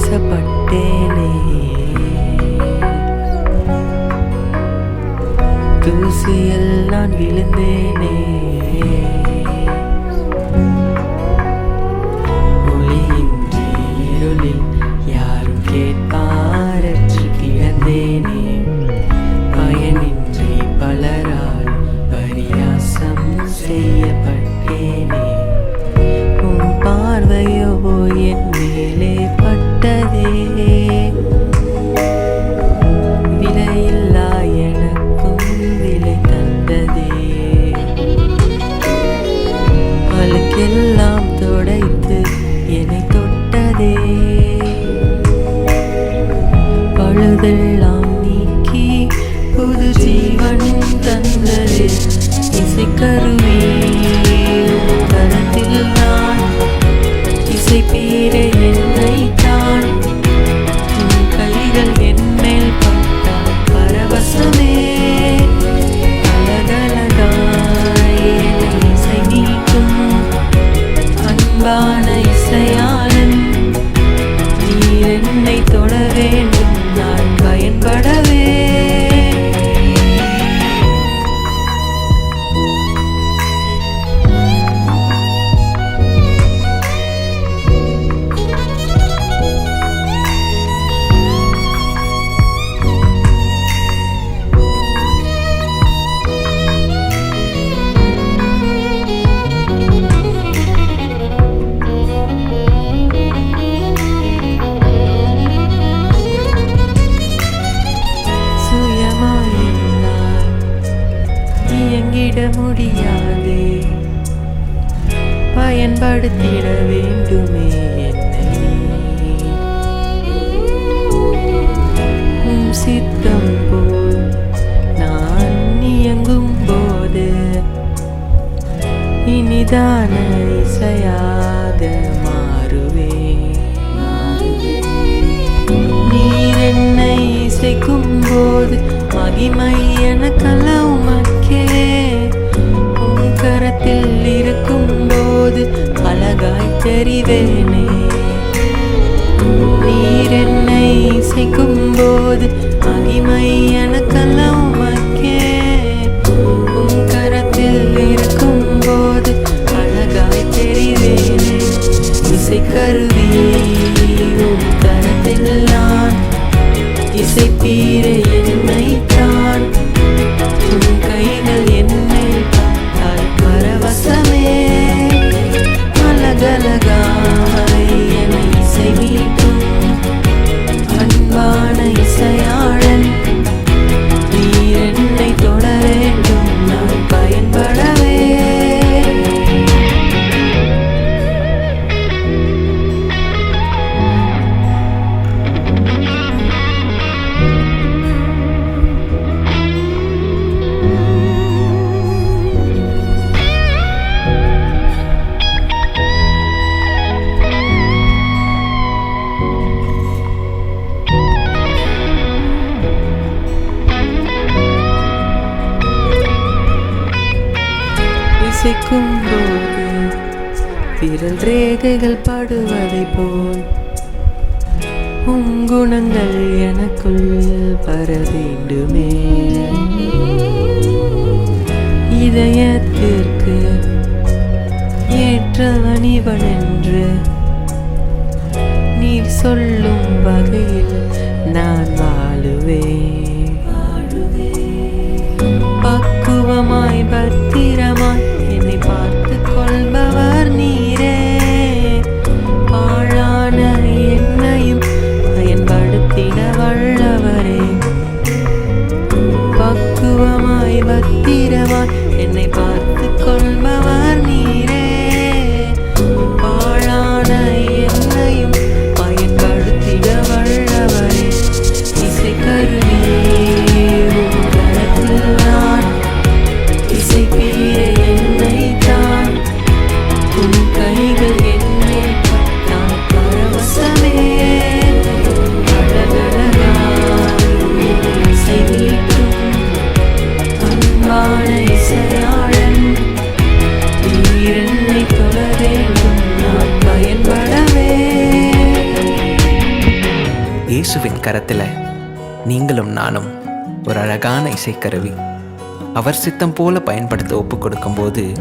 ஆவேசப்பட்டேனே தூசியில் நான் விழுந்தேனே. വെള്ളം பயன்படுத்திட முடியாதே. பயன்படுத்திட வேண்டுமே என்னை. சித்தம் போல் நான் இயங்கும் போது இனிதான இசையாக மாறுவேன் நீர் என்னை இசைக்கும் போது மகிமை எனக்கல்ல உமக்கு அழகே உன் கரத்தில் இருக்கும் போது அழகாய் தெரிவேனே. நீர் என்னை இசைக்கும் போது மகிமைய அன்பான விரல் ரேகைகள் பாடுவதை போல் உங்குணங்கள் எனக்குள் வர வேண்டுமே இதயத்திற்கு ஏற்ற இவன் என்று நீர் சொல்லும் வகையில் இயேசுவின் கரத்தில் நீங்களும் நானும் ஒரு அழகான இசைக்கருவி. அவர் சித்தம் போல பயன்படுத்த ஒப்புக் கொடுக்கும்போது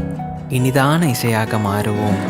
இனிதான இசையாக மாறுவோம்.